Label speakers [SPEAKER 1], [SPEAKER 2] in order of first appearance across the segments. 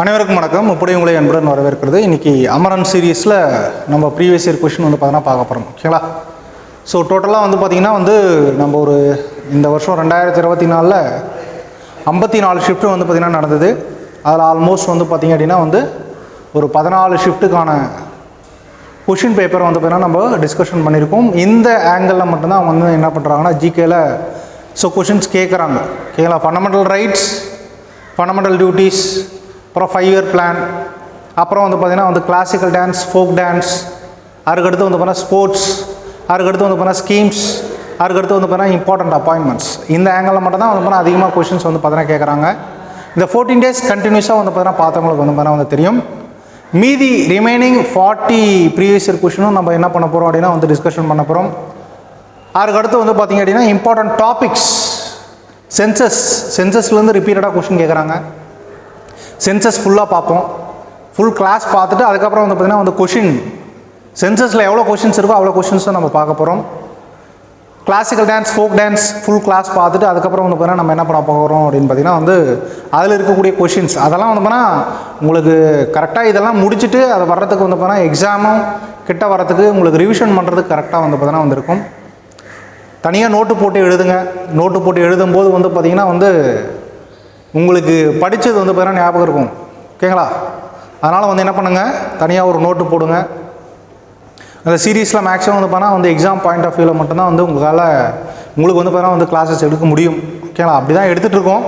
[SPEAKER 1] அனைவருக்கும் வணக்கம். இப்படி உங்களை அன்புடன் வரவேற்கிறது இன்றைக்கி அமரன் சீரீஸில் நம்ம ப்ரீவியஸ் இயர் கொஷின் வந்து பார்த்தீங்கன்னா பார்க்க போகிறோம் ஓகேங்களா ஸோ டோட்டலாக வந்து பார்த்திங்கன்னா வந்து நம்ம ஒரு இந்த வருஷம் ரெண்டாயிரத்தி இருபத்தி நாலில் ஐம்பத்தி நாலு ஷிஃப்ட்டு வந்து பார்த்திங்கன்னா நடந்தது. அதில் ஆல்மோஸ்ட் வந்து பார்த்திங்க அப்படின்னா வந்து ஒரு பதினாலு ஷிஃப்ட்டுக்கான கொஷின் பேப்பர் வந்து பார்த்தீங்கன்னா நம்ம டிஸ்கஷன் பண்ணியிருக்கோம் இந்த ஆங்கிளில் மட்டும்தான் அவங்க வந்து என்ன பண்ணுறாங்கன்னா ஜிகேல ஸோ கொஷின்ஸ் கேட்குறாங்க ஓகேங்களா ஃபண்டமெண்டல் ரைட்ஸ் ஃபண்டமெண்டல் டியூட்டிஸ் அப்புறம் ஃபைவ் இயர் பிளான் அப்புறம் வந்து பார்த்திங்கன்னா வந்து கிளாசிக்கல் டான்ஸ் ஃபோக் டான்ஸ் அதுக்கடுத்து வந்து பார்த்தீங்கன்னா ஸ்போர்ட்ஸ் அதுக்கடுத்து வந்து பார்த்தீங்கன்னா ஸ்கீம்ஸ் அதுக்கடுத்து வந்து பார்த்தீங்கன்னா இம்பார்ட்டண்ட் அப்பாயின்மெண்ட்ஸ் இந்த ஆங்கிளில் மட்டும் தான் வந்து பார்த்தீங்கன்னா அதிகமாக கொஷின்ஸ் வந்து பார்த்தீங்கன்னா கேட்குறாங்க இந்த ஃபோர்டீன் டேஸ் கண்டினியூஸாக வந்து பார்த்தீங்கன்னா பார்த்தவங்களுக்கு வந்து பார்த்தீங்கன்னா வந்து தெரியும். மீதி ரிமைனிங் ஃபார்ட்டி ப்ரீவியஸ் இயர் கொஷினும் நம்ம என்ன பண்ண போகிறோம் அப்படின்னா வந்து டிஸ்கஷன் பண்ண போகிறோம் அதுக்கு அடுத்து வந்து பார்த்திங்க அப்படின்னா இம்பார்ட்டன்ட் டாபிக்ஸ் சென்சஸ் சென்சஸ்லேருந்து ரிப்பீட்டடாக கொஷின் கேட்குறாங்க சென்சஸ் ஃபுல்லாக பார்ப்போம் ஃபுல் கிளாஸ் பார்த்துட்டு அதுக்கப்புறம் வந்து பார்த்திங்கன்னா வந்து கொஷின் சென்சஸில் எவ்வளோ கொஷின்ஸ் இருக்கோ அவ்வளோ கொஷின்ஸும் நம்ம பார்க்க போகிறோம் classical dance folk dance full class பார்த்துட்டு அதுக்கப்புறம் வந்து பார்த்தீங்கன்னா நம்ம என்ன பண்ண போகிறோம் அப்படின்னு பார்த்தீங்கன்னா வந்து அதில் இருக்கக்கூடிய கொஷின்ஸ் அதெல்லாம் வந்து பார்த்தீங்கன்னா உங்களுக்கு கரெக்டாக இதெல்லாம் முடிச்சுட்டு அது வர்றதுக்கு வந்து பார்த்தீங்கன்னா எக்ஸாமும் கிட்ட வரத்துக்கு உங்களுக்கு ரிவிஷன் பண்ணுறதுக்கு கரெக்டாக வந்து பார்த்தீங்கன்னா வந்திருக்கும். தனியாக நோட்டு போட்டு எழுதுங்க. நோட்டு போட்டு எழுதும்போது வந்து பார்த்திங்கன்னா வந்து உங்களுக்கு படித்தது வந்து பார்த்தீங்கன்னா ஞாபகம் இருக்கும். ஓகேங்களா அதனால் வந்து என்ன பண்ணுங்கள் தனியாக ஒரு நோட்டு போடுங்க. அந்த சீரீஸில் மேக்ஸிமம் வந்து பார்த்தா வந்து எக்ஸாம் பாயிண்ட் ஆஃப் வியூவில் மட்டும்தான் வந்து உங்களால் உங்களுக்கு வந்து பார்த்தீங்கன்னா வந்து கிளாஸஸ் எடுக்க முடியும். ஓகேங்களா அப்படி தான் எடுத்துகிட்ருக்கோம்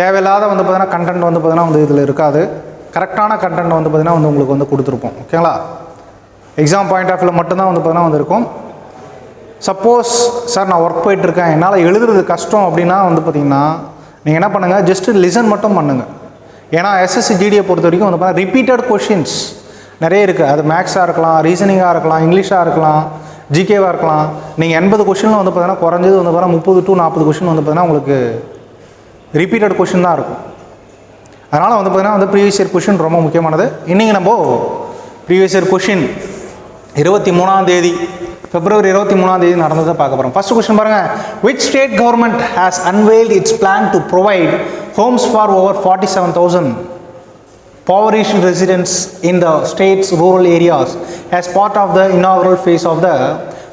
[SPEAKER 1] தேவையில்லாத வந்து பார்த்தீங்கன்னா கண்டென்ட் வந்து பார்த்தீங்கன்னா வந்து இதில் இருக்காது. கரெக்டான கண்டென்ட் வந்து பார்த்தீங்கன்னா வந்து உங்களுக்கு வந்து கொடுத்துருப்போம். ஓகேங்களா எக்ஸாம் பாயிண்ட் ஆஃப் வியூவில் மட்டும்தான் வந்து பார்த்தீங்கன்னா வந்து இருக்கும். சப்போஸ் சார் நான் ஒர்க் போயிட்டுருக்கேன் என்னால் எழுதுறது கஷ்டம் அப்படின்னா வந்து பார்த்திங்கன்னா நீங்கள் என்ன பண்ணுங்கள் ஜஸ்ட்டு லிசன் மட்டும் பண்ணுங்கள் ஏன்னா எஸ்எஸ்சி ஜிடியை பொறுத்த வரைக்கும் வந்து பார்த்தா ரிப்பீட்டட் கொஷின்ஸ் நிறைய இருக்குது அது மேக்ஸாக இருக்கலாம் ரீசனிங்காக இருக்கலாம் இங்கிலீஷாக இருக்கலாம் ஜிகேவாக இருக்கலாம். நீங்கள் எண்பது கொஷினில் வந்து பார்த்தீங்கன்னா குறைஞ்சது வந்து பார்த்தீங்கன்னா முப்பது டு நாற்பது கொஷின் வந்து பார்த்தீங்கன்னா உங்களுக்கு ரிப்பீட்டட் கொஷின் தான் இருக்கும். அதனால் வந்து பார்த்தீங்கன்னா வந்து ப்ரீவியஸ் இயர் கொஷின் ரொம்ப முக்கியமானது. இன்றைக்கி நம்ம ப்ரீவியஸ் இயர் கொஷின் இருபத்தி மூணாம் தேதி பிப்ரவரி இருபத்தி மூணாம் தேதி நடந்ததை பார்க்க போகிறோம் ஃபர்ஸ்ட் கொஸ்டின் பாருங்கள் which state government has unveiled its plan to provide homes for over forty seven thousand impoverished residents in the state's rural areas as part of the inaugural phase of the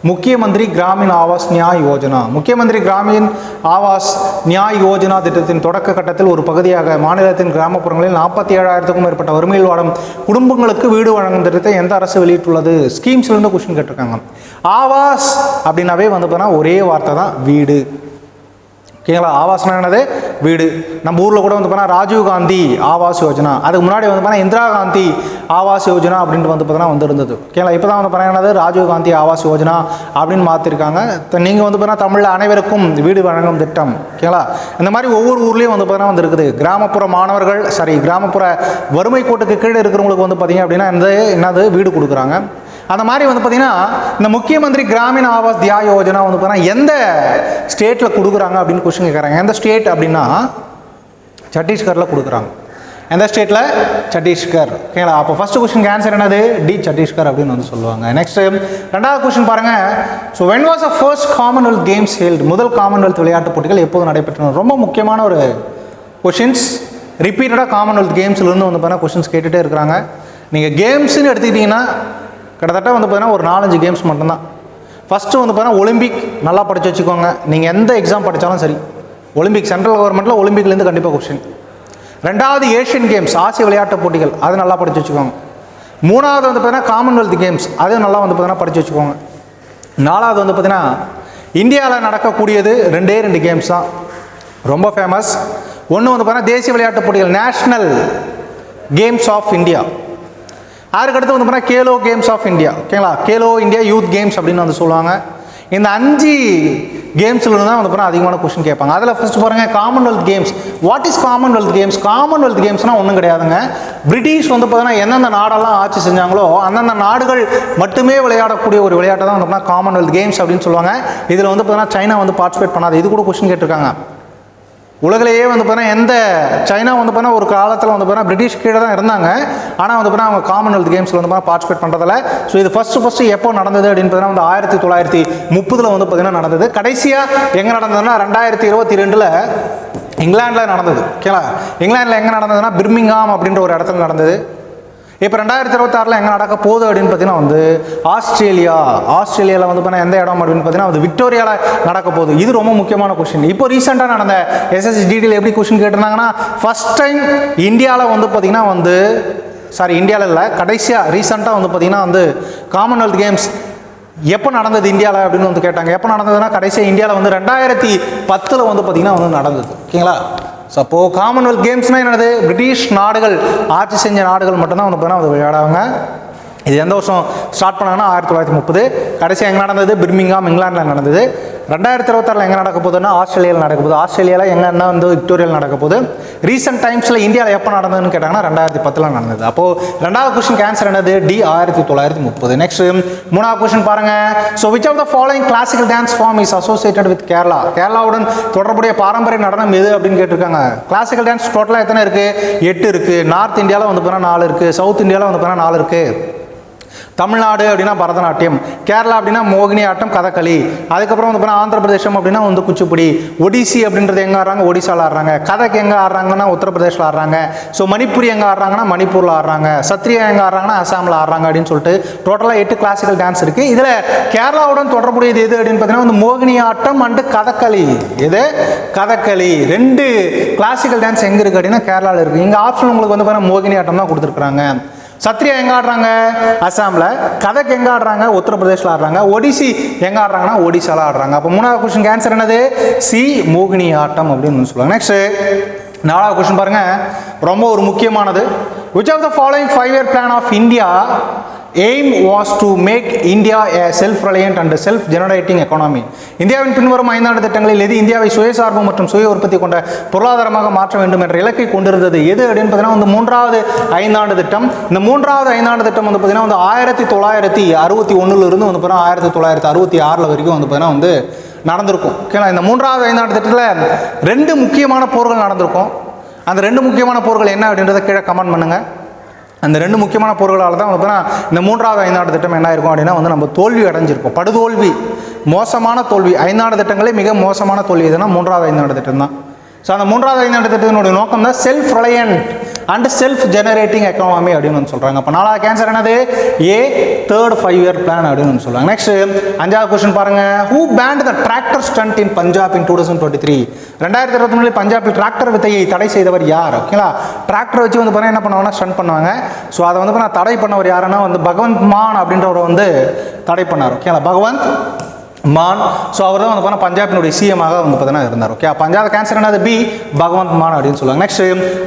[SPEAKER 1] Mukhyamantri Gramin Awas Nyay Yojana. Mukhyamantri Gramin Awas Nyay Yojana திட்டத்தின் தொடக்க கட்டத்தில் ஒரு பகுதியாக மாநிலத்தின் கிராமப்புறங்களில் நாற்பத்தி ஏழாயிரத்துக்கும் மேற்பட்ட வறுமையில் வாடும் குடும்பங்களுக்கு வீடு வழங்கும் திட்டத்தை எந்த அரசு வெளியிட்டுள்ளது? ஸ்கீம்ஸ்லேருந்து கொஸ்டின் கேட்டிருக்காங்க. ஆவாஸ் அப்படின்னாவே வந்து பார்த்தீங்கன்னா ஒரே வார்த்தை தான் வீடு. ஓகேங்களா? ஆவாஸ்னா என்னது? வீடு. நம்ம ஊரில் கூட வந்து பார்த்தா ராஜீவ் காந்தி ஆவாஸ் யோஜனா. அதுக்கு முன்னாடி வந்து பார்த்தா இந்திரா காந்தி ஆவாஸ் யோஜனா அப்படின்ட்டு வந்து பார்த்தீங்கன்னா வந்து இருந்தது ஓகேங்களா இப்போ தான் வந்து பார்த்தா என்னது? ராஜீவ் காந்தி ஆவாஸ் யோஜனா அப்படின்னு மாற்றிருக்காங்க நீங்கள் வந்து பார்த்தா தமிழில் அனைவருக்கும் வீடு வழங்கும் திட்டம். ஓகேங்களா இந்த மாதிரி ஒவ்வொரு ஊர்லேயும் வந்து பார்த்தீங்கன்னா வந்து இருக்குது கிராமப்புற மாணவர்கள் சரி கிராமப்புற வறுமை கோட்டுக்கு கீழே இருக்கிறவங்களுக்கு வந்து பார்த்தீங்க அப்படின்னா இந்த என்னது? வீடு கொடுக்குறாங்க. அந்த மாதிரி வந்து பார்த்தீங்கன்னா இந்த முக்கியமந்திரி கிராமின் ஆவாஸ் தியா யோஜனா வந்து பார்த்தீங்கன்னா எந்த ஸ்டேட்டில் கொடுக்குறாங்க அப்படின்னு கொஸ்டின் கேட்குறாங்க எந்த ஸ்டேட் அப்படின்னா சத்தீஸ்கரில் கொடுக்குறாங்க. எந்த ஸ்டேட்டில் சத்தீஸ்கர் ஓகேங்களா அப்போ ஃபஸ்ட்டு கொஸ்டின் ஆன்சர் என்னது? டி சத்தீஸ்கர் அப்படின்னு வந்து சொல்லுவாங்க. நெக்ஸ்ட் ரெண்டாவது கொஸ்டின் பாருங்கள் so when was a first commonwealth games held முதல் காமன்வெல்த் விளையாட்டுப் போட்டிகள் எப்போது நடைபெற்றன? ரொம்ப முக்கியமான ஒரு கொஷின்ஸ் ரிப்பீட்டடாக காமன்வெல்த் கேம்ஸ்லேருந்து வந்து பார்த்தீங்கன்னா கொஷின்ஸ் கேட்டுகிட்டே இருக்கிறாங்க. நீங்கள் கேம்ஸ்னு எடுத்துக்கிட்டிங்கன்னா கிட்டத்தட்ட வந்து பார்த்தீங்கன்னா ஒரு நாலஞ்சு கேம்ஸ் மட்டும்தான். ஃபஸ்ட்டு வந்து பார்த்தீங்கன்னா ஒலிம்பிக் நல்லா படித்து வச்சுக்கோங்க. நீங்கள் எந்த எக்ஸாம் படித்தாலும் சரி. ஒலிம்பிக் சென்ட்ரல் கவர்மெண்ட்டில் ஒலிம்பிக்லேருந்து கண்டிப்பாக கொஸ்டின் ரெண்டாவது ஏஷியன் கேம்ஸ் ஆசிய விளையாட்டு போட்டிகள் அது நல்லா படித்து வச்சுக்கோங்க. மூணாவது வந்து பார்த்தீங்கன்னா காமன்வெல்த் கேம்ஸ் அது நல்லா வந்து பார்த்தீங்கன்னா படித்து வச்சுக்கோங்க. நாலாவது வந்து பார்த்தீங்கன்னா இந்தியாவில் நடக்கக்கூடியது ரெண்டே ரெண்டு கேம்ஸ் தான். ரொம்ப ஃபேமஸ் ஒன்று வந்து பார்த்தீங்கன்னா தேசிய விளையாட்டு போட்டிகள் நேஷ்னல் கேம்ஸ் ஆஃப் இந்தியா அதுக்கடுத்து வந்து பார்த்தீங்கன்னா கேலோ கேம்ஸ் ஆஃப் இந்தியா ஓகேங்களா? கேலோ இந்தியா யூத் கேம்ஸ் அப்படின்னு வந்து சொல்லுவாங்க. இந்த அஞ்சு கேம்ஸில் தான் வந்து பார்த்தீங்கன்னா அதிகமான கொஸ்டின் கேட்பாங்க. அதில் ஃபஸ்ட்டு பாருங்கள் commonwealth games what is commonwealth games commonwealth கேம்ஸ்னால் ஒன்றும் கிடையாதுங்க. பிரிட்டிஷ் வந்து பார்த்தீங்கன்னா எந்தெந்த நாடெல்லாம் ஆட்சி செஞ்சாங்களோ அந்தந்த நாடுகள் மட்டுமே விளையாடக்கூடிய ஒரு விளையாட்டை தான் வந்து பார்த்தீங்கன்னா காமன்வெல்த் கேம்ஸ் அப்படின்னு சொல்லுவாங்க. இதில் வந்து பார்த்தீங்கன்னா சைனா வந்து பார்ட்டிசிபேட் பண்ணாது. இது கூட கொஸ்டின் கேட்டிருக்காங்க. உலகிலேயே வந்து பார்த்தீங்கன்னா எந்த சைனா வந்து பார்த்தீங்கன்னா ஒரு காலத்தில் வந்து பார்த்தீங்கன்னா பிரிட்டிஷ் கீழே தான் இருந்தாங்க. ஆனால் வந்து பார்த்தீங்கன்னா அவங்க காமன்வெல்த் கேம்ஸில் வந்து பார்த்தீங்கன்னா பார்ட்டிசிபேட் பண்ணுறதில்ல ஸோ இது ஃபஸ்ட்டு ஃபஸ்ட்டு எப்போ நடந்தது அப்படின்னு பார்த்தீங்கன்னா வந்து ஆயிரத்தி தொள்ளாயிரத்தி முப்பதில் வந்து பார்த்தீங்கன்னா நடந்தது. கடைசியாக எங்கே நடந்ததுன்னா ரெண்டாயிரத்தி இருபத்தி ரெண்டில் இங்கிலாந்தில் நடந்தது. ஓகேங்களா இங்கிலாந்தில் எங்கே நடந்ததுன்னா பிர்மிங்காம் அப்படின்ற ஒரு இடத்துல நடந்தது. இப்போ ரெண்டாயிரத்தி இருபத்தாறில் எங்கே நடக்க போகுது அப்படின்னு பார்த்தீங்கன்னா வந்து ஆஸ்திரேலியா ஆஸ்திரேலியாவில் வந்து பார்த்தீங்கன்னா எந்த இடம் அப்படின்னு பார்த்தீங்கன்னா அது விக்டோரியாவில் நடக்க போகுது. இது ரொம்ப முக்கியமான கொஷின் இப்போ ரீசெண்டாக நடந்த எஸ்எஸ்டிடியில் எப்படி கொஷின் கேட்டிருந்தாங்கன்னா ஃபர்ஸ்ட் டைம் இந்தியாவில் வந்து பார்த்தீங்கன்னா வந்து சாரி இந்தியாவில் இல்லை கடைசியாக ரீசெண்டாக வந்து பார்த்திங்கன்னா வந்து காமன்வெல்த் கேம்ஸ் எப்போ நடந்தது இந்தியாவில் அப்படின்னு வந்து கேட்டாங்க. எப்போ நடந்ததுன்னா கடைசியாக இந்தியாவில் வந்து ரெண்டாயிரத்தி பத்தில் வந்து பார்த்திங்கன்னா வந்து நடந்தது. ஓகேங்களா? ஸோ அப்போது காமன்வெல்த் கேம்ஸ்னால் என்னது? பிரிட்டிஷ் நாடுகள். ஆட்சி செஞ்ச நாடுகள் மட்டும்தான் வந்து பார்த்தீங்கன்னா அதை விளையாடுவாங்க. இது எந்த வருஷம் ஸ்டார்ட் பண்ணாங்கன்னா ஆயிரத்தி தொள்ளாயிரத்தி முப்பது. கடைசி எங்கே நடந்தது? பிர்மிங்காம் இங்கிலாந்தில் நடந்தது. ரெண்டாயிரத்தி இருபத்தாறில் எங்கே நடக்க போகுதுன்னா ஆஸ்திரேலியாவில் நடக்க போகுது. ஆஸ்திரேலியாவில் எங்கன்னா வந்து விக்டோரியாவில் நடக்க போகுது. ரீசெண்ட் டைம்ஸில் இந்தியாவில் எப்போ நடந்ததுன்னு கேட்டாங்கன்னா ரெண்டாயிரத்தி பத்தில் நடந்தது. அப்போது ரெண்டாவது கொஸ்டின் கேன்சர் என்னது? டி ஆயிரத்தி தொள்ளாயிரத்தி முப்பது. நெக்ஸ்ட் மூணாவது கொஸ்டின் பாருங்க. So which of the following classical dance form is associated with Kerala கேரளாவுடன் தொடர்புடைய பாரம்பரிய நடனம் எது அப்படின்னு கேட்டிருக்காங்க. கிளாசிக்கல் டான்ஸ் டோட்டலாக எத்தனை இருக்குது எட்டு இருக்குது நார்த் இந்தியாவில் வந்து பார்த்தீங்கன்னா நாலு இருக்குது சவுத் இந்தியாவில் வந்து பார்த்தீங்கன்னா நாலு இருக்குது தமிழ்நாடு அப்படின்னா பரதநாட்டியம் கேரளா அப்படின்னா மோகினி ஆட்டம் கதகளி. அதுக்கப்புறம் வந்து பார்த்தீங்கன்னா ஆந்திர பிரதேசம் அப்படின்னா வந்து குச்சிப்புடி. ஒடிசி அப்படின்றது எங்கே ஆடுறாங்க? ஒடிசாவில் ஆடுறாங்க. கதக் எங்கே ஆடுறாங்கன்னா உத்தரப்பிரதேசில் ஆடுறாங்க. ஸோ மணிப்பூரி எங்கே ஆடுறாங்கன்னா மணிப்பூரில் ஆடுறாங்க. சத்ரியா எங்கே ஆடுறாங்கன்னா அசாமில் ஆடுறாங்க அப்படின்னு சொல்லிட்டு டோட்டலாக எட்டு கிளாசிக்கல் டான்ஸ் இருக்குது இதில் கேரளாவுடன் தொடர்புடையது எது அப்படின்னு பார்த்தீங்கன்னா வந்து மோகினி ஆட்டம் அண்டு கதகளி. எது? கதகளி. ரெண்டு கிளாசிக்கல் டான்ஸ் எங்கே இருக்குது அப்படின்னா கேரளாவில் இருக்குது இங்கே ஆப்ஷன் உங்களுக்கு வந்து பார்த்தீங்கன்னா மோகினி ஆட்டம் தான் கொடுத்துருக்குறாங்க. சத்ரியா எங்க ஆடுறாங்க? அசாமில். கதக் எங்க ஆடுறாங்க? உத்தரப்பிரதேசில் ஆடுறாங்க. ஒடிசி எங்க ஆடுறாங்கன்னா ஒடிசால ஆடுறாங்க. அப்போ மூணாவது கொஸ்டின் ஆன்சர் என்னது? சி மோகினி ஆட்டம் அப்படின்னு சொல்லுவாங்க. நெக்ஸ்ட் நாலாவது கொஸ்டின் பாருங்க. ரொம்ப ஒரு முக்கியமானது. Which of the following five year plan of India aim was to make India a self reliant and self generating economy இந்தியாவின் பின்வரும் ஐந்தாண்டு திட்டங்களில் எது இந்தியாவை சுயசார்பு மற்றும் சுய உற்பத்தி கொண்ட பொருளாதாரமாக மாற்ற வேண்டும் என்ற இலக்கை கொண்டிருந்தது எது அப்படின்னு பார்த்தீங்கன்னா வந்து மூன்றாவது ஐந்தாண்டு திட்டம். இந்த மூன்றாவது ஐந்தாண்டு திட்டம் வந்து பார்த்தீங்கன்னா வந்து ஆயிரத்தி தொள்ளாயிரத்தி அறுபத்தி ஒன்றுலேருந்து வந்து பார்த்தீங்கன்னா ஆயிரத்தி தொள்ளாயிரத்தி அறுபத்தி ஆறில் வரைக்கும் வந்து பார்த்தீங்கன்னா வந்து நடந்திருக்கும். ஓகேங்களா? இந்த மூன்றாவது ஐந்தாண்டு திட்டத்தில் ரெண்டு முக்கியமான போர்கள் நடந்திருக்கும். அந்த ரெண்டு முக்கியமான போர்கள் என்ன அப்படின்றத கீழே கமெண்ட் பண்ணுங்கள் அந்த ரெண்டு முக்கியமான போர்களால் தான் பார்த்தீங்கன்னா இந்த மூன்றாவது ஐந்தாண்டு திட்டம் என்ன இருக்கும் அப்படின்னா வந்து நம்ம தோல்வி அடைஞ்சிருப்போம். படுதோல்வி மோசமான தோல்வி. ஐந்தாண்டு திட்டங்களே மிக மோசமான தோல்வி எதுனா மூன்றாவது ஐந்தாண்டு திட்டம் தான் ஸோ அந்த மூன்றாவது ஐந்தாண்டு திட்டத்தினுடைய நோக்கம் தான் self reliant and self generating economy அப்படின்னு வந்து சொல்கிறாங்க அப்போ நாலாவது கேன்சர் என்னது? A third five year plan அப்படின்னு வந்து சொல்கிறாங்க நெக்ஸ்ட் அஞ்சாவது கொஸ்டின் பாருங்கள் who banned the tractor stunt in Punjab in two thousand twenty three ரெண்டாயிரத்தி இருபத்தி மூணு பஞ்சாபில் டிராக்டர் வித்தையை தடை செய்தவர் யார்? ஓகேங்களா டிராக்டர் வச்சு வந்து பாருங்க என்ன பண்ணுவாங்கன்னா ஸ்டண்ட் பண்ணுவாங்க. ஸோ அதை வந்து நான் தடை பண்ணவர் யாருன்னா வந்து பகவந்த் மான் அப்படின்றவரை வந்து தடை பண்ணார். ஓகேங்களா பகவந்த் மான். ஸோ அவர் தான் வந்து பார்த்தா பஞ்சாபினுடைய சிஎமாக வந்து பார்த்தீங்கன்னா இருந்தார். ஓகே பஞ்சாப் கேன்சர் என்னது? பி பகவந்த் மான் அப்படின்னு சொல்லுவாங்க. நெக்ஸ்ட்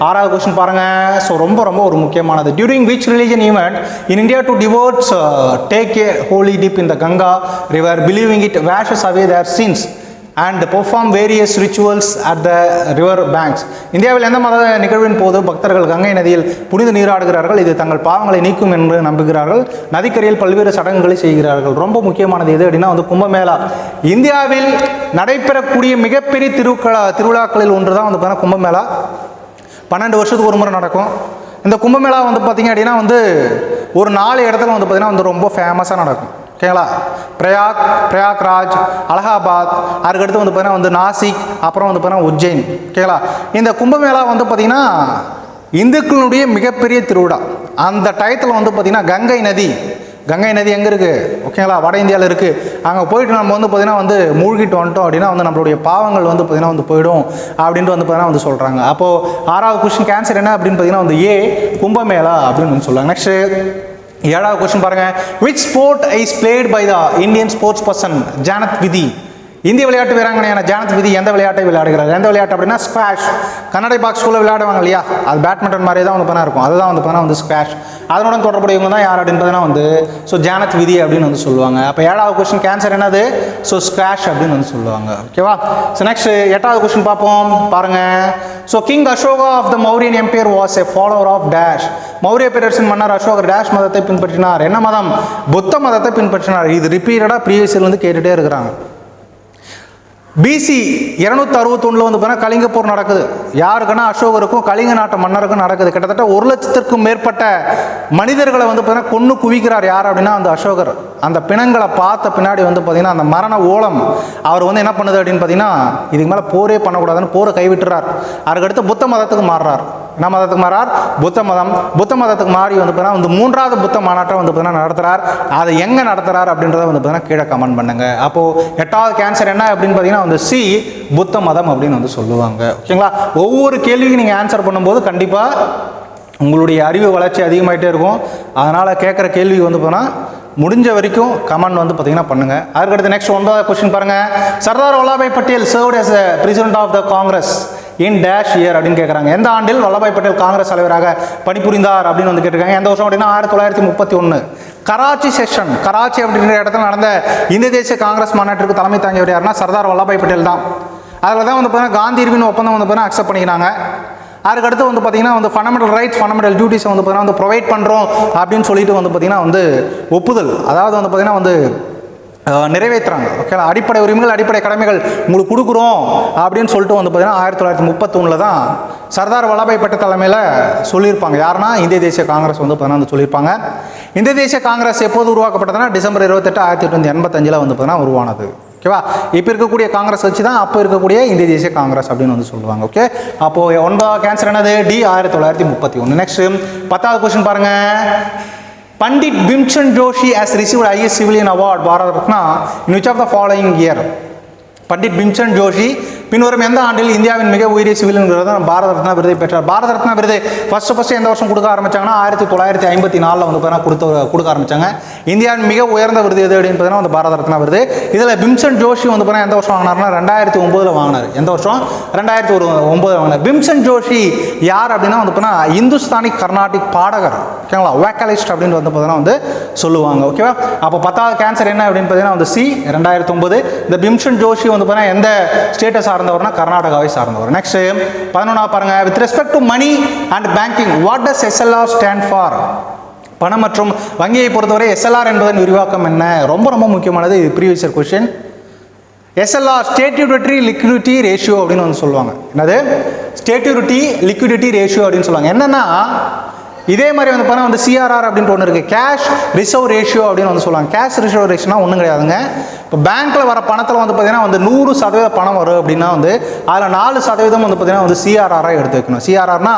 [SPEAKER 1] ஆறாவது கொஸ்டின் பாருங்க. ஸோ ரொம்ப ரொம்ப ஒரு முக்கியமானது. During which religion event in India do devotees take a holy dip in the Ganga river believing it washes away their sins and perform various rituals at the river banks இந்தியாவில் எந்த மத நிகழ்வின் போது பக்தர்கள் கங்கை நதியில் புனித நீராடுகிறார்கள்? இது தங்கள் பாவங்களை நீக்கும் என்று நம்புகிறார்கள். நதிக்கரையில் பல்வேறு சடங்குகளை செய்கிறார்கள். ரொம்ப முக்கியமானது எது அப்படின்னா வந்து கும்பமேளா. இந்தியாவில் நடைபெறக்கூடிய மிகப்பெரிய திருக்கலா திருவிழாக்களில் ஒன்று தான் வந்து பார்த்தீங்கன்னா கும்பமேளா. பன்னெண்டு வருஷத்துக்கு ஒரு முறை நடக்கும். இந்த கும்பமேளா வந்து பார்த்தீங்க அப்படின்னா வந்து ஒரு நாலு இடத்துல வந்து பார்த்தீங்கன்னா வந்து ரொம்ப ஃபேமஸாக நடக்கும். ஓகேங்களா பிரயாக் பிரயாக்ராஜ் அலகாபாத் அதுக்கடுத்து வந்து பார்த்தீங்கன்னா வந்து நாசிக் அப்புறம் வந்து பார்த்தீங்கன்னா உஜ்ஜைன் ஓகேங்களா இந்த கும்பமேளா வந்து பார்த்தீங்கன்னா இந்துக்களுடைய மிகப்பெரிய திருவிழா. அந்த டயத்தில் வந்து பார்த்திங்கன்னா கங்கை நதி. கங்கை நதி எங்கே இருக்குது ஓகேங்களா வட இந்தியாவில் இருக்குது அங்கே போயிட்டு நம்ம வந்து பார்த்திங்கன்னா வந்து மூழ்கிட்டு வந்துட்டோம் அப்படின்னா வந்து நம்மளுடைய பாவங்கள் வந்து பார்த்திங்கன்னா வந்து போயிடும் அப்படின்ட்டு வந்து பார்த்தீங்கன்னா வந்து சொல்கிறாங்க அப்போது ஆறாவது கொஸ்டின் கேன்சர் என்ன அப்படின்னு பார்த்தீங்கன்னா வந்து ஏ கும்பமேளா அப்படின்னு வந்து சொல்லுவாங்க நெக்ஸ்ட் ஏழாவது கொஸ்டின் பாருங்க. Which sport is played by the Indian sports person Jeannette விதி இந்திய விளையாட்டு வீராங்கனையான ஜானத் விதி எந்த விளையாட்டை விளையாடுகிறார்? எந்த விளையாட்டு அப்படின்னா ஸ்குவாஷ் கன்னடை பாக்ஸ் ஸ்கூலில் விளையாடுவாங்க இல்லையா? அது பேட்மிண்டன் மாதிரியே தான் வந்து பண்ணா இருக்கும். அதுதான் வந்து பண்ணால் வந்து ஸ்குவாஷ் அதனுடன் தொடர்புடையவங்க தான் யார் அப்படின்றதுனா வந்து ஸோ ஜானத் விதி அப்படின்னு வந்து சொல்லுவாங்க. அப்போ ஏழாவது கொஸ்டின் கேன்சர் என்னது? ஸோ ஸ்குவாஷ் அப்படின்னு வந்து சொல்லுவாங்க. ஓகேவா ஸோ நெக்ஸ்ட் எட்டாவது கொஸ்டின் பார்ப்போம். பாருங்க. So king Ashoka of the Mauryan empire was a follower of dash Maurya பேரரசின் மன்னர் அசோகர் டேஷ் மதத்தை பின்பற்றினார். என்ன மதம்? புத்த மதத்தை பின்பற்றினார். இது ரிப்பீட்டடாக ப்ரீவியஸ் வந்து கேட்டுகிட்டே இருக்கிறாங்க. பிசி இரநூத்தி அறுபத்தொன்னில் வந்து பார்த்தீங்கன்னா கலிங்க போர் நடக்குது. யாருக்குன்னா அசோகருக்கும் கலிங்க நாட்டு மன்னருக்கும் நடக்குது. கிட்டத்தட்ட ஒரு லட்சத்திற்கும் மேற்பட்ட மனிதர்களை வந்து பார்த்தீங்கன்னா கொன்று குவிக்கிறார் யார் அப்படின்னா அந்த அசோகர். அந்த பிணங்களை பார்த்த பின்னாடி வந்து பார்த்தீங்கன்னா அந்த மரண ஓலம் அவர் வந்து என்ன பண்ணுது அப்படின்னு பார்த்தீங்கன்னா இதுக்கு மேலே போரே பண்ணக்கூடாதுன்னு போரை கைவிட்டுறார். அதுக்கடுத்து புத்த மதத்துக்கு மாறுறார். நம்ம மதத்துக்கு மாறார் புத்த மதம் புத்த மதத்துக்கு மாறி வந்து பார்த்தீங்கன்னா வந்து மூன்றாவது புத்த மாநாட்டை வந்து பார்த்தீங்கன்னா நடத்துறார். அதை எங்கே நடத்துறார் அப்படின்றத வந்து பார்த்தீங்கன்னா கீழே கமெண்ட் பண்ணுங்க. அப்போது எட்டாவது கேன்சர் என்ன அப்படின்னு பார்த்தீங்கன்னா வந்து சி புத்த மதம் அப்படின்னு வந்து சொல்லுவாங்க. ஓகேங்களா ஒவ்வொரு கேள்விக்கு நீங்கள் ஆன்சர் பண்ணும்போது கண்டிப்பாக உங்களுடைய அறிவு வளர்ச்சி அதிகமாகிட்டே இருக்கும். அதனால் கேட்குற கேள்வி வந்து போனால் முடிஞ்ச வரைக்கும் கமெண்ட் வந்து பார்த்தீங்கன்னா பண்ணுங்கள் அதுக்கடுத்து நெக்ஸ்ட் ஒன்பதாவது கொஸ்டின் பாருங்கள் Sardar Vallabhbhai Patel served as a president of the Congress in dash year அப்படின்னு கேட்குறாங்க எந்த ஆண்டில் வல்லபாய் பட்டேல் காங்கிரஸ் தலைவராக பணிபுரிந்தார் அப்படின்னு வந்து கேட்டிருக்காங்க. எந்த வருஷம் அப்படின்னா ஆயிரத்தி தொள்ளாயிரத்தி முப்பத்தி ஒன்று கராச்சி செஷன் கராச்சி அப்படின்ற இடத்துல நடந்த இந்திய தேசிய காங்கிரஸ் மாநாட்டிற்கு தலைமை தாங்கியவர் யாருன்னா சர்தார் வல்லபாய் பட்டேல் தான். அதில் தான் வந்து பார்த்தீங்கன்னா காந்தி இருவின் ஒப்பந்தம் வந்து பார்த்தீங்கன்னா அக்செப்ட் பண்ணிக்கிறாங்க அதுக்கடுத்து வந்து பார்த்தீங்கன்னா வந்து ஃபண்டமெண்டல் ரைட்ஸ் ஃபண்டமெண்டல் டியூட்டிஸை வந்து பார்த்தீங்கன்னா வந்து ப்ரொவைட் பண்ணுறோம் அப்படின்னு சொல்லிட்டு வந்து பார்த்தீங்கன்னா வந்து ஒப்புதல் அதாவது வந்து பார்த்தீங்கன்னா வந்து நிறைவேற்றுறாங்க ஓகேங்களா அடிப்படை உரிமைகள் அடிப்படை கடமைகள் உங்களுக்கு கொடுக்குறோம் அப்படின்னு சொல்லிட்டு வந்து பார்த்தீங்கன்னா ஆயிரத்தி தொள்ளாயிரத்தி முப்பத்தொன்னில் தான் சர்தார் வல்லபாய் பட்டேல் தலைமையில் சொல்லியிருப்பாங்க. யாருன்னா? இந்திய தேசிய காங்கிரஸ் வந்து பார்த்தீங்கன்னா வந்து சொல்லியிருப்பாங்க. இந்திய தேசிய காங்கிரஸ் எப்போது உருவாக்கப்பட்டதுன்னா? டிசம்பர் இருபத்தெட்டு ஆயிரத்தி எட்நூத்தி எண்பத்தஞ்சில் வந்து பார்த்தீங்கன்னா உருவானது. ஓகேவா இப்போ இருக்கக்கூடிய காங்கிரஸ் வச்சு தான் அப்போ இருக்கக்கூடிய இந்திய தேசிய காங்கிரஸ் அப்படின்னு வந்து சொல்லுவாங்க ஓகே அப்போ ஒன்பதாவது கேன்சர் என்னது? டி ஆயிரத்தி தொள்ளாயிரத்தி முப்பத்தி ஒன்று நெக்ஸ்ட் பத்தாவது கொஸ்டின் பாருங்க. Pandit Bhimsen Joshi was receive his civilian award Bharat Ratna in which of the following year Pandit Bhimsen Joshi. பின்வரும் எந்த ஆண்டில் இந்தியாவின் மிக உயரிய சிவிலியன் விருது பாரத ரத்னா விருதை பெற்றார்? பாரத ரத்னா விருது ஃபஸ்ட்டு ஃபஸ்ட்டு எந்த வருஷம் கொடுக்க ஆரம்பிச்சாங்கன்னா ஆயிரத்தி தொள்ளாயிரத்தி ஐம்பத்தி நாலில் வந்து பார்த்தீங்கன்னா கொடுத்த கொடுக்க ஆரம்பிச்சாங்க. இந்தியாவின் மிக உயர்ந்த விருது எது அப்படின்னு பார்த்தீங்கன்னா வந்து பாரத ரத்னா விருது. இதில் பிம்சன் ஜோஷி வந்து பார்த்தீங்கன்னா எந்த வருஷம் வாங்கினார்னா ரெண்டாயிரத்தி ஒம்போதில் வாங்கினார். எந்த வருஷம்? ரெண்டாயிரத்தி ஒரு ஒம்பது வாங்கினார். பிம்சன் ஜோஷி யார் அப்படின்னா வந்து பார்த்தீங்கன்னா இந்துஸ்தானி கர்நாடிக் பாடகர். ஓகேங்களா? வேக்கலிஸ்ட் அப்படின்னு வந்து பார்த்தீங்கன்னா வந்து சொல்லுவாங்க. ஓகேவா? அப்போ பத்தாவது கேன்சர் என்ன அப்படின்னு பார்த்தீங்கன்னா வந்து சி ரெண்டாயிரத்தி ஒன்பது. இந்த பிம்சன் ஜோஷி வந்து பார்த்தீங்கன்னா எந்த ஸ்டேட்டை சார்ந்தவர்னா கர்நாடகாவை சார்ந்தவர். நெக்ஸ்ட் பதினொன்றாவது பாருங்க. With respect to money and banking what does SLR stand for பணம் மற்றும் வங்கியை பொறுத்தவரை எஸ்எல்ஆர் என்பதன் விரிவாக்கம் என்ன? ரொம்ப ரொம்ப முக்கியமானது இது previous question SLR statutory liquidity ratio அப்படின்னு வந்து சொல்லுவாங்க. என்னது? ஸ்டேட்யூரிட்டி லிக்விடிட்டி ரேஷியோ அப்படின்னு சொல்லுவாங்க. என்னன்னா இதே மாதிரி வந்து பார்த்தா வந்து சிஆர்ஆர் அப்படின்ட்டு ஒன்று இருக்குது கேஷ் ரிசர்வ் ரேஷியோ அப்படின்னு வந்து சொல்லுவாங்க. கேஷ் ரிசர்வ் ரேஷியோனா ஒன்றும் கிடையாதுங்க. இப்போ பேங்க்கில் வர பணத்தில் வந்து பார்த்தீங்கன்னா வந்து நூறு சதவீத பணம் வரும் அப்படின்னா வந்து அதில் நாலு சதவீதம் வந்து பார்த்தீங்கன்னா வந்து சிஆர்ஆராக எடுத்து வைக்கணும். சிஆர்ஆர்னா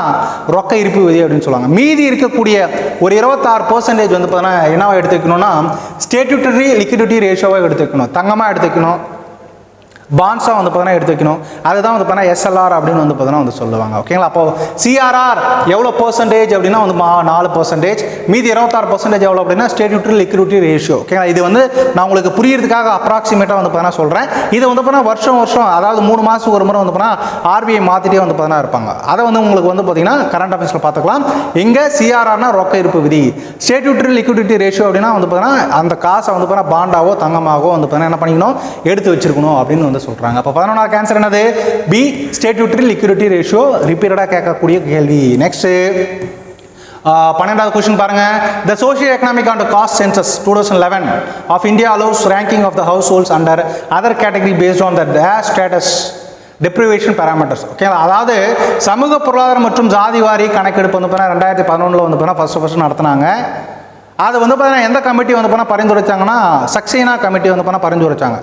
[SPEAKER 1] ரொக்க இருப்பு விதி அப்படின்னு சொல்லுவாங்க. மீதி இருக்கக்கூடிய ஒரு இருபத்தாறு பர்சன்டேஜ் வந்து பார்த்தீங்கன்னா என்னவாக எடுத்து வைக்கணும்னா ஸ்டேட்யூட்டரி லிக்விடிட்டி ரேஷியோவாக எடுத்து வைக்கணும். தங்கமாக எடுத்து வைக்கணும். பான்ஸாக வந்து பார்த்தீங்கன்னா எடுத்து வைக்கணும் அதுதான் வந்து பார்த்தீங்கன்னா எஸ்எல்ஆர் அப்படின்னு வந்து பார்த்தீங்கன்னா வந்து சொல்லுவாங்க ஓகேங்களா அப்போ சிஆர்ஆர் எவ்வளோ பர்சன்டேஜ் அப்படின்னா வந்து மா- நாலு பர்சன்டேஜ் மீதி இருபத்தாறு பர்சன்டேஜ் எவ்வளோ அப்படின்னா ஸ்டேட்யூட்டரி லிக்விடிட்டி ரேஷியோ ஓகேங்களா இது வந்து நான் உங்களுக்கு புரியறதுக்காக அப்ராக்சிமேட்டாக வந்து பார்த்தீங்கன்னா சொல்கிறேன் இதை வந்து பார்த்தீங்கன்னா வருஷம் வருஷம் அதாவது மூணு மாதத்துக்கு ஒரு முறை வந்து பார்த்தீங்கன்னா ஆர்பிஐ மாற்றிட்டே வந்து பார்த்தீங்கன்னா இருப்பாங்க அதை வந்து உங்களுக்கு வந்து பார்த்தீங்கன்னா கரண்ட் அஃபேர்ஸில் பார்த்துக்கலாம் இங்கே சிஆர்ஆர்னா ரொக்க இருப்பு விதி ஸ்டேட்யூட்டரி லிக்விடிட்டி ரேஷியோ அப்படின்னா வந்து பார்த்தீங்கன்னா அந்த காசை வந்து பார்த்தீங்கன்னா பாண்டாவோ தங்கமாகவோ வந்து பார்த்தீங்கன்னா என்ன பண்ணிக்கணும் எடுத்து வச்சிருக்கணும் அப்படின்னு வந்து சொல்கிறாங்க அப்போ பதினொன்றாவது கேன்சர் என்னது? பி ஸ்டேட்யூட்டரி லிக்விடிட்டி ரேஷியோ ரிப்பீட்டடாக கேட்கக்கூடிய கேள்வி. நெக்ஸ்ட்டு பன்னெண்டாவது கொஸ்டின் பாருங்க. The socio economic and caste census two thousand eleven of India allows ranking of the households under other category based on the dash status deprivation parameters ஓகேங்களா அதாவது சமூக பொருளாதாரம் மற்றும் ஜாதி வாரி கணக்கெடுப்பு வந்து பார்த்தீங்கன்னா ரெண்டாயிரத்தி பதினொன்றில் வந்து பார்த்தீங்கன்னா ஃபஸ்ட்டு ஃபஸ்ட்டு நடத்துனாங்க. அது வந்து பார்த்தீங்கன்னா எந்த கமிட்டி வந்து பார்த்தீங்கன்னா பரிந்துரைச்சாங்கன்னா சக்சேனா கமிட்டி வந்து பார்த்தீங்கன்னா பரிந்துரைச்சாங்க.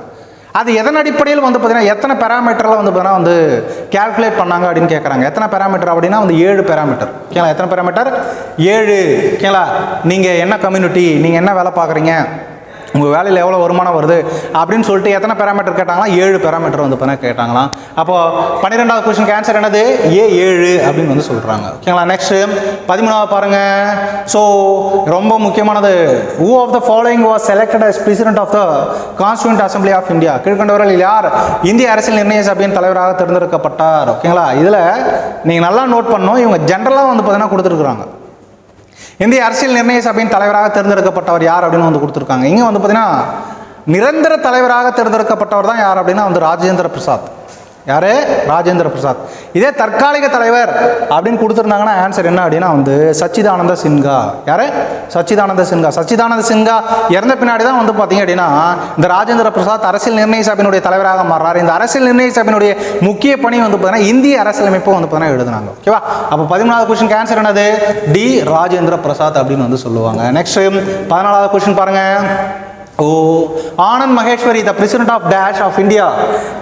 [SPEAKER 1] அது எதன் அடிப்படையில் வந்து பார்த்தீங்கன்னா எத்தனை பேராமீட்டரில் வந்து பார்த்தீங்கன்னா வந்து கேல்குலேட் பண்ணாங்க அப்படின்னு கேட்குறாங்க எத்தனை பேராமீட்டர் அப்படின்னா வந்து ஏழு பேராமீட்டர் ஓகேங்களா எத்தனை பேராமீட்டர் ஏழு. ஓகேங்களா நீங்கள் என்ன கம்யூனிட்டி நீங்கள் என்ன வேலை பார்க்குறீங்க? உங்கள் வேலையில் எவ்வளோ வருமானம் வருது அப்படின்னு சொல்லிட்டு எத்தனை பேராமீட்டர் கேட்டாங்களா ஏழு பேராமீட்டர் வந்து பார்த்தீங்கன்னா கேட்டாங்களாம். அப்போது பன்னிரெண்டாவது கொஸ்டின் ஆன்சர் என்னது? ஏ ஏழு அப்படின்னு வந்து சொல்கிறாங்க ஓகேங்களா நெக்ஸ்ட்டு பதிமூணாவது பாருங்க. ஸோ ரொம்ப முக்கியமானது. Who of the following was selected as president of the constituent assembly of India கீழ்கண்டவர்கள் யார்? இந்திய அரசியல் நிர்ணய சபையின் தலைவராக தேர்ந்தெடுக்கப்பட்டார். ஓகேங்களா இதில் நீங்கள் நல்லா நோட் பண்ணணும். இவங்க ஜென்ரலாக வந்து பார்த்தீங்கன்னா கொடுத்துருக்குறாங்க. இந்திய அரசியல் நிர்ணய சபையின் தலைவராக தேர்ந்தெடுக்கப்பட்டவர் யார் அப்படின்னு வந்து கொடுத்துருக்காங்க. இங்கே வந்து பார்த்தீங்கன்னா நிரந்தர தலைவராக தேர்ந்தெடுக்கப்பட்டவர் தான் யார் அப்படின்னா வந்து ராஜேந்திர பிரசாத். யாரு? ராஜேந்திர பிரசாத். இதே தற்காலிக தலைவர் அப்படின்னு கொடுத்துருந்தாங்கன்னா ஆன்சர் என்ன அப்படின்னா வந்து சச்சிதானந்த சின்ஹா. யாரு? சச்சிதானந்த சின்ஹா. சச்சிதானந்த சின்ஹா இறந்த பின்னாடி தான் வந்து பார்த்தீங்க அப்படின்னா இந்த ராஜேந்திர பிரசாத் அரசியல் நிர்ணய சபையினுடைய தலைவராக மாறுறாரு. இந்த அரசியல் நிர்ணய சபையினுடைய முக்கிய பணி வந்து பார்த்தீங்கன்னா இந்திய அரசியலமைப்பு வந்து பார்த்தீங்கன்னா எழுதுனாங்க. ஓகேவா அப்போ பதிமூணாவது கொஸ்டின் ஆன்சர் என்னது? டி. ராஜேந்திர பிரசாத் அப்படின்னு வந்து சொல்லுவாங்க. நெக்ஸ்ட் பதினாலாவது கொஸ்டின் பாருங்க. ஓ Anand Maheshwari the president of dash of India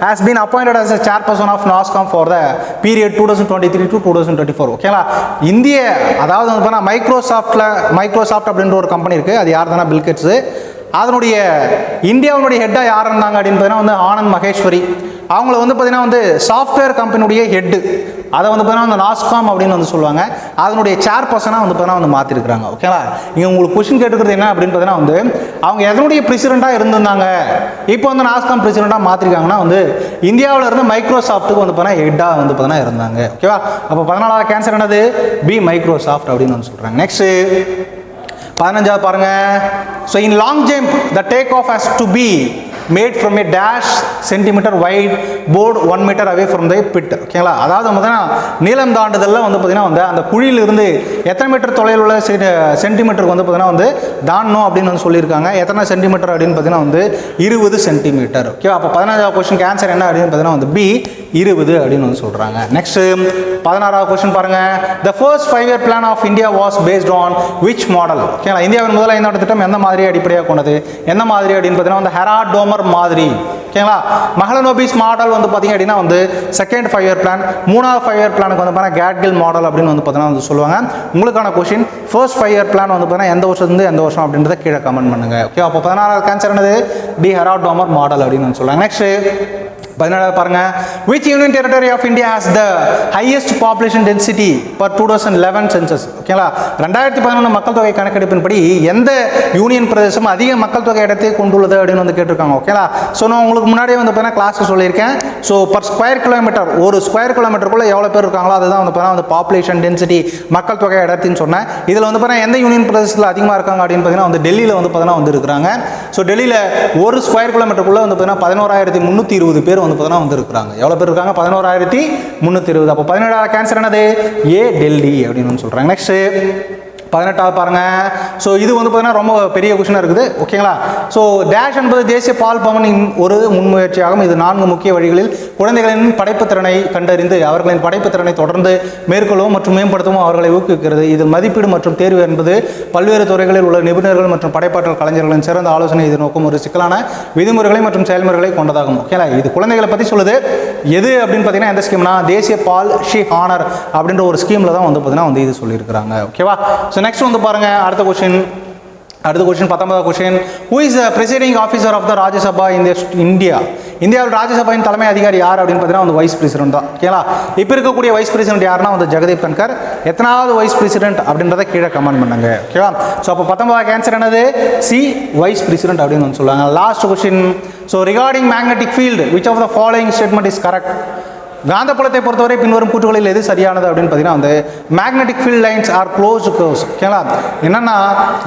[SPEAKER 1] has been appointed as a chairperson of NASSCOM for the period two thousand twenty three to two thousand twenty four ஓகேங்களா இந்திய அதாவது வந்து பார்த்தா மைக்ரோசாஃப்ட்டில் மைக்ரோசாஃப்ட் அப்படின்ற ஒரு company இருக்குது அது யார் தானே பில்கெட்ஸு அதனுடைய இந்தியாவினுடைய ஹெட்டாக யார் இருந்தாங்க அப்படின்னு பார்த்தீங்கன்னா வந்து ஆனந்த் மகேஸ்வரி. அவங்கள வந்து பார்த்தீங்கன்னா வந்து சாஃப்ட்வேர் கம்பெனியுடைய ஹெட்டு அதை வந்து பார்த்தீங்கன்னா அந்த நாஸ்காம் அப்படின்னு வந்து சொல்லுவாங்க. அதனுடைய சேர் பர்சனாக வந்து பார்த்தீங்கன்னா வந்து மாற்றிருக்கிறாங்க ஓகேங்களா இங்கே உங்களுக்கு கொஷின் கேட்டுக்கிறது என்ன அப்படின்னு பார்த்தீங்கன்னா வந்து அவங்க எதனுடைய பிரசிடெண்ட்டாக இருந்திருந்தாங்க? இப்போ வந்து நாஸ்காம் பிரசிடெண்ட்டாக மாற்றிருக்காங்கன்னா வந்து இந்தியாவில் இருந்து மைக்ரோசாஃப்ட்டுக்கு வந்து பார்த்தீங்கன்னா ஹெட்டாக வந்து பார்த்தீங்கன்னா இருந்தாங்க. ஓகேவா அப்போ பதினாலாவது கேன்சர் என்னது? பி மைக்ரோசாஃப்ட் அப்படின்னு வந்து சொல்கிறாங்க நெக்ஸ்ட்டு பதினஞ்சாவது பாருங்கள் so in long jump the take off has to be made from a dash centimetre wide board one metre away from the pit ஓகேங்களா அதாவது பார்த்தீங்கன்னா நீளம் தாண்டுதலில் வந்து பார்த்தீங்கன்னா வந்து அந்த குழியிலிருந்து எத்தனை மீட்டர் தொலைவில் உள்ள சென்டிமீட்டருக்கு வந்து பார்த்தீங்கன்னா வந்து தாண்டணும் அப்படின்னு வந்து சொல்லியிருக்காங்க. எத்தனை சென்டிமீட்டர் அப்படின்னு பார்த்தீங்கன்னா வந்து இருபது சென்டிமீட்டர் ஓகேவா அப்போ பதினஞ்சாவது கொஸ்டின் ஆன்சர் என்ன அப்படின்னு பார்த்தீங்கன்னா வந்து பி இருபது அப்படின்னு வந்து சொல்கிறாங்க நெக்ஸ்ட் பதினாறாவது கொஸ்டின் பாருங்க. The first five year plan of India was based on which model ஓகேங்களா இந்தியாவின் முதல் ஐந்தாண்டு திட்டம் எந்த மாதிரி அடிப்படையாக கொண்டது? எந்த மாதிரி அப்படின்னு பார்த்தீங்கன்னா வந்து ஹெராடோமர் மாதிரி. ஓகேங்களா? மகளனோபிஸ் மாடல் வந்து பார்த்தீங்க அப்படின்னா வந்து செகண்ட் ஃபைவ் இயர் பிளான் மூணாவது ஃபைவ் இயர் பிளானுக்கு வந்து பார்த்தீங்கன்னா கேட்கில் மாடல் அப்படின்னு வந்து பார்த்தீங்கன்னா வந்து சொல்லுவாங்க. உங்களுக்கான question first five year plan வந்து பார்த்தீங்கன்னா எந்த வருஷத்துலேருந்து எந்த வருஷம் அப்படின்றத கீழே கமெண்ட் பண்ணுங்க. ஓகே அப்போ பதினாறாவது கேன்சர் என்னது? டி ஹெராடோமர் மாடல் அப்படின்னு வந்து சொல்லுவாங்க. நெக்ஸ்ட்டு பதினேழாவது பாருங்க. Which union territory of India has the highest population density per two thousand eleven census ஓகேங்களா ரெண்டாயிரத்தி பதினொன்று மக்கள் தொகை கணக்கெடுப்பின்படி எந்த யூனியன் பிரதேசம் அதிக மக்கள் தொகை இடத்தை கொண்டுள்ளது அப்படின்னு வந்து கேட்டிருக்காங்க. ஓகேங்களா ஸோ நான் உங்களுக்கு முன்னாடியே வந்து பார்த்தீங்கன்னா கிளாஸ் சொல்லியிருக்கேன். ஸோ பர் ஸ்கொயர் கிலோமீட்டர் ஒரு ஸ்கொயர் கிலோமீட்டருக்குள்ள எவ்வளோ பேர் இருக்காங்களோ அதுதான் வந்து பார்த்தீங்கன்னா வந்து பாப்புலேஷன் டென்சிட்டி மக்கள் தொகை இடத்தின்னு சொன்னேன். இதில் வந்து பார்த்தீங்கன்னா எந்த யூனியன் பிரதேசத்தில் அதிகமாக இருக்காங்க அப்படின்னு பார்த்தீங்கன்னா வந்து டெல்லியில் வந்து பார்த்தீங்கன்னா வந்து இருக்கிறாங்க ஸோ டெல்லியில் ஒரு ஸ்கொயர் கிலோமீட்டருக்குள்ளே வந்து பார்த்தீங்கன்னா பதினோராயிரத்தி முந்நூற்றி இருபது பேர் வந்து பார்த்தீங்கன்னா வந்து இருக்கிறாங்க எவ்வளோ பேர் இருக்காங்க? பதினோராயிரத்தி முந்நூற்றி இருபது. அப்போ பதினேழாவது கேன்சர் என்னது? ஏ டெல்லி அப்படின்னு சொல்கிறாங்க நெக்ஸ்ட்டு பதினெட்டாவது பாருங்க. ஸோ இது வந்து பார்த்தீங்கன்னா ரொம்ப பெரிய கொஷினாக இருக்குது. ஓகேங்களா ஸோ டேஷ் என்பது தேசிய பால் பவனின் ஒரு முன்முயற்சியாகும். இது நான்கு முக்கிய வழிகளில் குழந்தைகளின் படைப்புத்திறனை கண்டறிந்து அவர்களின் படைப்புத் திறனை தொடர்ந்து மேற்கொள்ளவும் மற்றும் மேம்படுத்தவும் அவர்களை ஊக்குவிக்கிறது. இது மதிப்பீடு மற்றும் தேர்வு என்பது பல்வேறு துறைகளில் உள்ள நிபுணர்கள் மற்றும் படைப்பாற்றல் கலைஞர்களின் சிறந்த ஆலோசனை இது நோக்கும் ஒரு சிக்கலான விதிமுறைகளை மற்றும் செயல்முறைகளை கொண்டதாகும். ஓகேங்களா இது குழந்தைகளை பற்றி சொல்லுது. எது அப்படின்னு பார்த்தீங்கன்னா எந்த ஸ்கீம்னா தேசிய பால் ஷி ஹானர் அப்படின்ற ஒரு ஸ்கீமில் தான் வந்து பார்த்தீங்கன்னா வந்து இது சொல்லியிருக்கிறாங்க. ஓகேவா ஸோ நெக்ஸ்ட் வந்து பாருங்க அடுத்த கொஸ்டின் அடுத்த கொஸ்டின் பத்தொன்பதாவது question who is the presiding officer of the Rajya Sabha இந்த இந்தியா இந்தியாவில் ராஜ்யசபாவின் தலைமை அதிகாரி யார் அப்படின்னு பார்த்தீங்கன்னா வந்து வைஸ் பிரசிடென்ட் தான். ஓகேங்களா இப்போ இருக்கக்கூடிய வைஸ் பிரசிடென்ட் யாருன்னா வந்து ஜெகதீப் தன்கர். எத்தனாவது வைஸ் பிரசிடென்ட் அப்படின்றத கீழே கமெண்ட் பண்ணுங்க. ஓகேவா ஸோ அப்போ பத்தொன்பதாவது ஆன்சர் என்னது? சி வைஸ் பிரசிடென்ட் அப்படின்னு வந்து சொல்லுவாங்க. Last question so regarding magnetic field which of the following statement is correct காந்தப்புலத்தை பொறுத்தவரை பின்வரும் கூற்றுகளில் எது சரியானது அப்படின்னு பார்த்தீங்கன்னா வந்து magnetic field lines are closed curves ஓகேங்களா என்னன்னா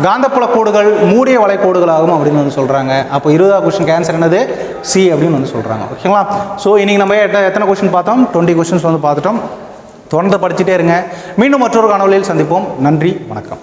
[SPEAKER 1] காந்தப்புல கோடுகள் மூடிய வளைகோடுகளாகும் அப்படின்னு வந்து சொல்கிறாங்க அப்போ இருபதாவது கொஸ்டின் கேன்சர் என்னது? சி அப்படின்னு வந்து சொல்கிறாங்க ஓகேங்களா? ஸோ இன்னைக்கு நம்ம எத்தனை கொஸ்டின் பார்த்தோம்? டுவெண்ட்டி கொஸ்டின்ஸ் வந்து பார்த்துட்டோம். தொடர்ந்து படிச்சுட்டே இருங்க. மீண்டும் மற்றொரு காணொலியில் சந்திப்போம். நன்றி வணக்கம்.